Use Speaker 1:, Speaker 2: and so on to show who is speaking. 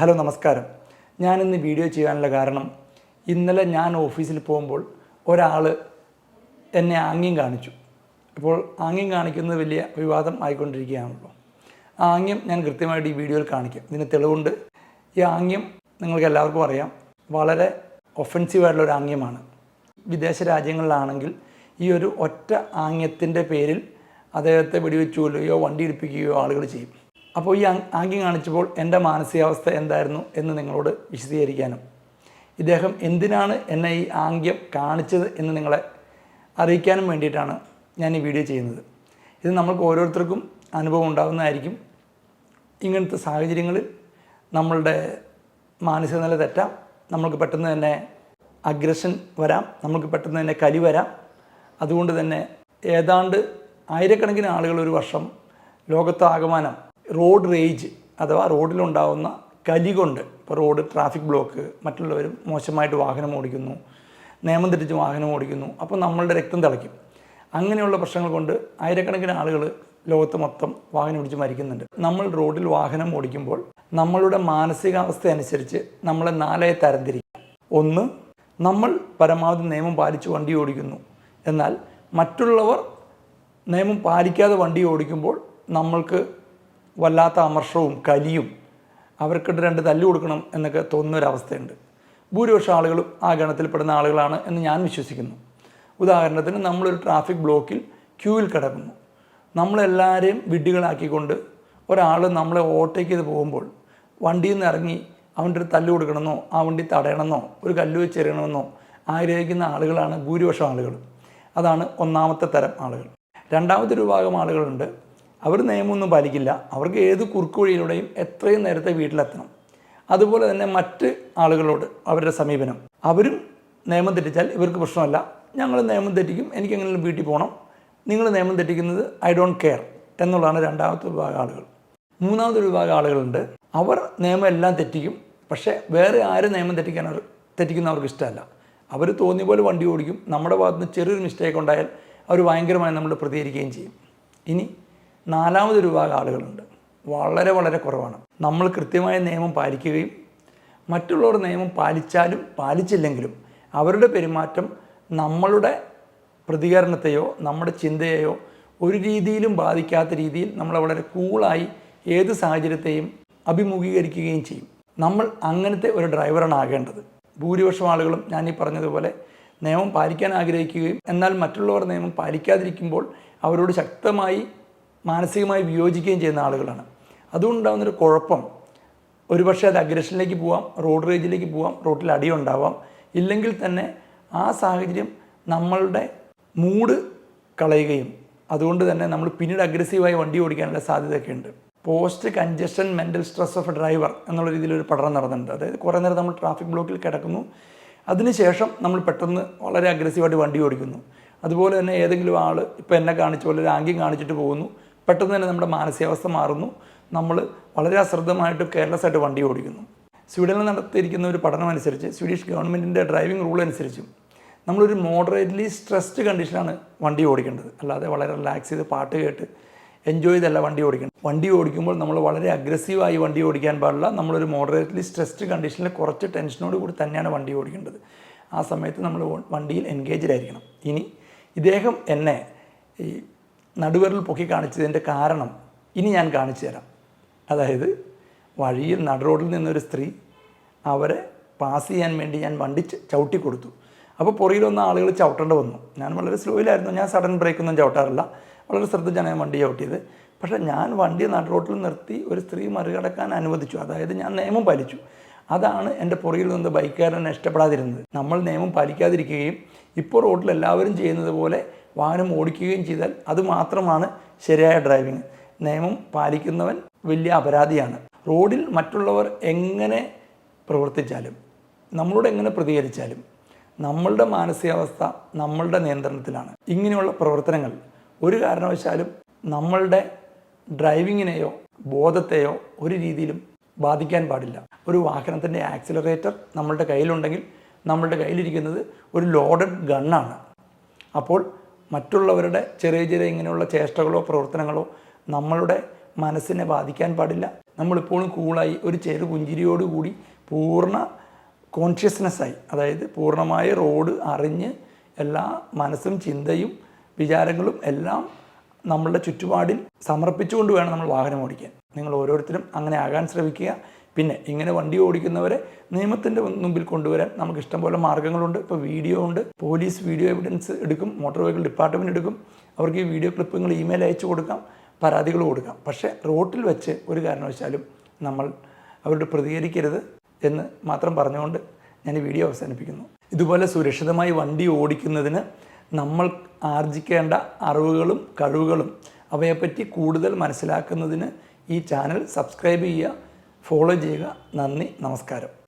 Speaker 1: Hello നമസ്കാരം. ഞാനിന്ന് video ചെയ്യാനുള്ള കാരണം ഇന്നലെ ഞാൻ ഓഫീസിൽ പോകുമ്പോൾ ഒരാൾ എന്നെ ആംഗ്യം കാണിച്ചു. ഇപ്പോൾ ആംഗ്യം കാണിക്കുന്നത് വലിയ വിവാദം ആയിക്കൊണ്ടിരിക്കുകയാണല്ലോ. ആംഗ്യം ഞാൻ കൃത്യമായിട്ട് ഈ വീഡിയോയിൽ കാണിക്കാം. ഇതിന് തെളിവുണ്ട്. ഈ ആംഗ്യം നിങ്ങൾക്ക് എല്ലാവർക്കും അറിയാം. വളരെ ഒഫൻസീവായിട്ടുള്ള ഒരു ആംഗ്യമാണ്. വിദേശ രാജ്യങ്ങളിലാണെങ്കിൽ ഈ ഒരു ഒറ്റ ആംഗ്യത്തിന്റെ പേരിൽ അദ്ദേഹത്തെ വെടിവെച്ച് കൊല്ലുകയോ വണ്ടി ആളുകൾ ചെയ്യും. അപ്പോൾ ഈ ആംഗ്യം കാണിച്ചപ്പോൾ എന്റെ മാനസികാവസ്ഥ എന്തായിരുന്നു എന്ന് നിങ്ങളോട് വിശദീകരിക്കാനും. ഇദ്ദേഹം എന്തിനാണ് എന്നെ ഈ ആംഗ്യം കാണിച്ചത് എന്ന് നിങ്ങളെ അറിയിക്കാനും വേണ്ടിയിട്ടാണ് ഞാൻ ഈ വീഡിയോ ചെയ്യുന്നത്. ഇത് നമ്മൾക്ക് ഓരോരുത്തർക്കും അനുഭവം ഉണ്ടാകുന്നതായിരിക്കും. ഇങ്ങനത്തെ സാഹചര്യങ്ങളിൽ നമ്മളുടെ മാനസിക നില തെറ്റാം. നമുക്ക് പെട്ടെന്ന് തന്നെ അഗ്രഷൻ വരാം. നമുക്ക് പെട്ടെന്ന് തന്നെ കലി വരാം. അതുകൊണ്ട് തന്നെ ഏതാണ്ട് ആയിരക്കണക്കിന് ആളുകൾ ഒരു വർഷം ലോകത്താകമാനം റോഡ് റേജ് അഥവാ റോഡിലുണ്ടാവുന്ന കലി കൊണ്ട് ഇപ്പോൾ റോഡ് ട്രാഫിക് ബ്ലോക്ക് മറ്റുള്ളവർ മോശമായിട്ട് വാഹനം ഓടിക്കുന്നു നിയമം തെറ്റിച്ച് വാഹനം ഓടിക്കുന്നു അപ്പോൾ നമ്മളുടെ രക്തം തിളയ്ക്കും. അങ്ങനെയുള്ള പ്രശ്നങ്ങൾ കൊണ്ട് ആയിരക്കണക്കിന് ആളുകൾ ലോകത്ത് മൊത്തം വാഹനം ഓടിച്ച് മരിക്കുന്നുണ്ട്. നമ്മൾ റോഡിൽ വാഹനം ഓടിക്കുമ്പോൾ നമ്മളുടെ മാനസികാവസ്ഥ അനുസരിച്ച് നമ്മളെ നാലായി തരംതിരിക്കുക ഒന്ന് നമ്മൾ പരമാവധി നിയമം പാലിച്ച് വണ്ടി ഓടിക്കുന്നു. എന്നാൽ മറ്റുള്ളവർ നിയമം പാലിക്കാതെ വണ്ടി ഓടിക്കുമ്പോൾ നമ്മൾക്ക് വല്ലാത്ത അമർഷവും കലിയും അവർക്കിട്ട് രണ്ട് തല്ലു കൊടുക്കണം എന്നൊക്കെ തോന്നുന്നൊരവസ്ഥയുണ്ട്. ഭൂരിപക്ഷം ആളുകളും ആ ഗണത്തിൽപ്പെടുന്ന ആളുകളാണ് എന്ന് ഞാൻ വിശ്വസിക്കുന്നു. ഉദാഹരണത്തിന് നമ്മളൊരു ട്രാഫിക് ബ്ലോക്കിൽ ക്യൂവിൽ കിടക്കുന്നു. നമ്മളെല്ലാവരെയും വിഡ്ഢികളാക്കിക്കൊണ്ട് ഒരാൾ നമ്മളെ ഓവർടേക്ക് ചെയ്ത് പോകുമ്പോൾ വണ്ടിയിൽ നിന്ന് ഇറങ്ങി അവന്റെ ഒരു തല്ല് കൊടുക്കണമെന്നോ ആ വണ്ടി തടയണമെന്നോ ഒരു കല്ല് വെച്ച് എറിയണമെന്നോ ആഗ്രഹിക്കുന്ന ആളുകളാണ് ഭൂരിപക്ഷം ആളുകൾ അതാണ് ഒന്നാമത്തെ തരം ആളുകൾ. രണ്ടാമത്തെ ഒരു വിഭാഗം ആളുകളുണ്ട് അവർ നിയമമൊന്നും പാലിക്കില്ല. അവർക്ക് ഏത് കുറുക്കു വഴിയിലൂടെയും എത്രയും നേരത്തെ വീട്ടിലെത്തണം. അതുപോലെ തന്നെ മറ്റ് ആളുകളോട് അവരുടെ സമീപനം. അവരും നിയമം തെറ്റിച്ചാൽ ഇവർക്ക് പ്രശ്നമല്ല. ഞങ്ങൾ നിയമം തെറ്റിക്കും. എനിക്ക് എങ്ങനെയും വീട്ടിൽ പോകണം നിങ്ങൾ നിയമം തെറ്റിക്കുന്നത് ഐ ഡോണ്ട് കെയർ എന്നുള്ളതാണ് രണ്ടാമത്തെ വിഭാഗം ആളുകൾ. മൂന്നാമത്തെ വിഭാഗം ആളുകളുണ്ട്. അവർ നിയമം എല്ലാം തെറ്റിക്കും. പക്ഷേ വേറെ ആരും നിയമം തെറ്റിക്കാൻ തെറ്റിക്കുന്ന അവർക്ക് ഇഷ്ടമല്ല. അവർ തോന്നിയ പോലെ വണ്ടി ഓടിക്കും. നമ്മുടെ ഭാഗത്ത് നിന്ന് ചെറിയൊരു മിസ്റ്റേക്ക് ഉണ്ടായാൽ അവർ ഭയങ്കരമായി നമ്മൾ പ്രതികരിക്കുകയും ചെയ്യും. ഇനി നാലാമതൊരു വിഭാഗം ആളുകളുണ്ട്. വളരെ വളരെ കുറവാണ്. നമ്മൾ കൃത്യമായ നിയമം പാലിക്കുകയും മറ്റുള്ളവർ നിയമം പാലിച്ചാലും പാലിച്ചില്ലെങ്കിലും അവരുടെ പെരുമാറ്റം നമ്മളുടെ പ്രതികരണത്തെയോ നമ്മുടെ ചിന്തയെയോ ഒരു രീതിയിലും ബാധിക്കാത്ത രീതിയിൽ നമ്മൾ വളരെ കൂളായി ഏത് സാഹചര്യത്തെയും അഭിമുഖീകരിക്കുകയും ചെയ്യും. നമ്മൾ അങ്ങനത്തെ ഒരു ഡ്രൈവറാണ് ആകേണ്ടത്. ഭൂരിപക്ഷം ആളുകളും ഞാൻ ഈ പറഞ്ഞതുപോലെ നിയമം പാലിക്കാൻ ആഗ്രഹിക്കുകയും എന്നാൽ മറ്റുള്ളവർ നിയമം പാലിക്കാതിരിക്കുമ്പോൾ അവരോട് ശക്തമായി മാനസികമായി വിയോജിക്കുകയും ചെയ്യുന്ന ആളുകളാണ്. അതുകൊണ്ടുണ്ടാകുന്നൊരു കുഴപ്പം ഒരുപക്ഷെ അത് അഗ്രഷനിലേക്ക് പോവാം റോഡ് റേജിലേക്ക് പോവാം റോട്ടിൽ അടിയുണ്ടാവാം. ഇല്ലെങ്കിൽ തന്നെ ആ സാഹചര്യം നമ്മളുടെ മൂഡ് കളയുകയും അതുകൊണ്ട് തന്നെ നമ്മൾ പിന്നീട് അഗ്രസീവായി വണ്ടി ഓടിക്കാനുള്ള സാധ്യതയൊക്കെ ഉണ്ട് post congestion mental stress of driver എന്നുള്ള രീതിയിൽ ഒരു പഠനം നടന്നിട്ടുണ്ട്. അതായത് കുറേ നേരം നമ്മൾ ട്രാഫിക് ബ്ലോക്കിൽ കിടക്കുന്നു. അതിനുശേഷം നമ്മൾ പെട്ടെന്ന് വളരെ അഗ്രസീവായിട്ട് വണ്ടി ഓടിക്കുന്നു. അതുപോലെ തന്നെ ഏതെങ്കിലും ആൾ ഇപ്പോൾ എന്നെ കാണിച്ച പോലെ ഒരു ആംഗ്യം കാണിച്ചിട്ട് പോകുന്നു. പെട്ടെന്ന് തന്നെ നമ്മുടെ മാനസികാവസ്ഥ മാറുന്നു. നമ്മൾ വളരെ അശ്രദ്ധമായിട്ട് കെയർലെസ് ആയിട്ട് വണ്ടി ഓടിക്കുന്നു. സ്വീഡനിൽ നടത്തിയിരിക്കുന്ന ഒരു പഠനം അനുസരിച്ച് സ്വീഡിഷ് ഗവൺമെന്റിന്റെ ഡ്രൈവിംഗ് റൂൾ അനുസരിച്ചും നമ്മളൊരു മോഡറേറ്റ്ലി സ്ട്രെസ്ഡ് കണ്ടീഷനാണ് വണ്ടി ഓടിക്കേണ്ടത്. അല്ലാതെ വളരെ റിലാക്സ് ചെയ്ത് പാട്ട് കേട്ട് എൻജോയ് ചെയ്തല്ല വണ്ടി ഓടിക്കേണ്ടത്. വണ്ടി ഓടിക്കുമ്പോൾ നമ്മൾ വളരെ അഗ്രസീവായി വണ്ടി ഓടിക്കാൻ പാടില്ല. നമ്മളൊരു മോഡറേറ്റ്ലി സ്ട്രെസ്ഡ് കണ്ടീഷനിൽ കുറച്ച് ടെൻഷനോട് കൂടി തന്നെയാണ് വണ്ടി ഓടിക്കേണ്ടത്. ആ സമയത്ത് നമ്മൾ വണ്ടിയിൽ എൻഗേജ്ഡ് ആയിരിക്കണം. ഇനി ഇദ്ദേഹം എന്നെ ഈ നടുവിരൽ പൊക്കി കാണിച്ചതിന്റെ കാരണം ഇനി ഞാൻ കാണിച്ചു തരാം. അതായത് വഴിയിൽ നടുറോഡിൽ നിന്നൊരു സ്ത്രീ അവരെ പാസ് ചെയ്യാൻ വേണ്ടി ഞാൻ വണ്ടി ചവിട്ടി കൊടുത്തു. അപ്പോൾ പുറകിൽ വന്ന ആളുകൾ ചവിട്ടേണ്ടി വന്നു. ഞാൻ വളരെ സ്ലോയിലായിരുന്നു. ഞാൻ സഡൻ ബ്രേക്കൊന്നും ചവിട്ടാറില്ല. വളരെ ശ്രദ്ധിച്ചാണ് ഞാൻ വണ്ടി ചവിട്ടിയത്. പക്ഷേ ഞാൻ വണ്ടി നടുറോട്ടിൽ നിർത്തി ഒരു സ്ത്രീ മറികടക്കാൻ അനുവദിച്ചു. അതായത് ഞാൻ നിയമം പാലിച്ചു. അതാണ് എന്റെ പുറകിൽ നിന്ന് ബൈക്കുകാരനെ ഇഷ്ടപ്പെടാതിരുന്നത്. നമ്മൾ നിയമം പാലിക്കാതിരിക്കുകയും ഇപ്പോൾ റോഡിൽ എല്ലാവരും ചെയ്യുന്നത് പോലെ വാഹനം ഓടിക്കുകയും ചെയ്താൽ അതുമാത്രമാണ് ശരിയായ ഡ്രൈവിംഗ് നിയമം പാലിക്കുന്നവൻ വലിയ അപരാധിയാണ്. റോഡിൽ മറ്റുള്ളവർ എങ്ങനെ പ്രവർത്തിച്ചാലും നമ്മളോട് എങ്ങനെ പ്രതികരിച്ചാലും നമ്മളുടെ മാനസികാവസ്ഥ നമ്മളുടെ നിയന്ത്രണത്തിലാണ്. ഇങ്ങനെയുള്ള പ്രവർത്തനങ്ങൾ ഒരു കാരണവശാലും നമ്മളുടെ ഡ്രൈവിങ്ങിനെയോ ബോധത്തെയോ ഒരു രീതിയിലും ബാധിക്കാൻ പാടില്ല. ഒരു വാഹനത്തിന്റെ ആക്സിലറേറ്റർ നമ്മളുടെ കയ്യിലുണ്ടെങ്കിൽ നമ്മളുടെ കയ്യിലിരിക്കുന്നത് ഒരു ലോഡഡ് ഗണ്ണാണ്. അപ്പോൾ മറ്റുള്ളവരുടെ ചെറിയ ചെറിയ ഇങ്ങനെയുള്ള ചേഷ്ടകളോ പ്രവർത്തനങ്ങളോ നമ്മളുടെ മനസ്സിനെ ബാധിക്കാൻ പാടില്ല. നമ്മളിപ്പോഴും കൂളായി ഒരു ചെറു പുഞ്ചിരിയോടുകൂടി പൂർണ കോൺഷ്യസ്നെസ്സായി അതായത് പൂർണമായ റോഡ് അറിഞ്ഞ് എല്ലാ മനസ്സും ചിന്തയും വിചാരങ്ങളും എല്ലാം നമ്മളുടെ ചുറ്റുപാടിൽ സമർപ്പിച്ചുകൊണ്ട് വേണം നമ്മൾ വാഹനം ഓടിക്കാൻ. നിങ്ങൾ ഓരോരുത്തരും അങ്ങനെ ആകാൻ ശ്രമിക്കുക. പിന്നെ ഇങ്ങനെ വണ്ടി ഓടിക്കുന്നവരെ നിയമത്തിന്റെ മുമ്പിൽ കൊണ്ടുവരാൻ നമുക്ക് ഇഷ്ടംപോലെ മാർഗങ്ങളുണ്ട് ഇപ്പോൾ വീഡിയോ ഉണ്ട്. പോലീസ് വീഡിയോ എവിഡൻസ് എടുക്കും. മോട്ടോർ വെഹിക്കിൾ ഡിപ്പാർട്ട്മെന്റ് എടുക്കും. അവർക്ക് ഈ വീഡിയോ ക്ലിപ്പുകൾ ഇമെയിൽ അയച്ചു കൊടുക്കാം. പരാതികൾ കൊടുക്കാം. പക്ഷേ റോട്ടിൽ വെച്ച് ഒരു കാരണവശാലും നമ്മൾ അവരോട് പ്രതികരിക്കരുത് എന്ന് മാത്രം പറഞ്ഞുകൊണ്ട് ഞാൻ ഈ വീഡിയോ അവസാനിപ്പിക്കുന്നു. ഇതുപോലെ സുരക്ഷിതമായി വണ്ടി ഓടിക്കുന്നതിന് നമ്മൾ ആർജിക്കേണ്ട അറിവുകളും കഴിവുകളും അവയെപ്പറ്റി കൂടുതൽ മനസ്സിലാക്കുന്നതിന് ഈ ചാനൽ സബ്സ്ക്രൈബ് ചെയ്യുക. ഫോളോ ചെയ്യുക. നന്ദി. നമസ്കാരം.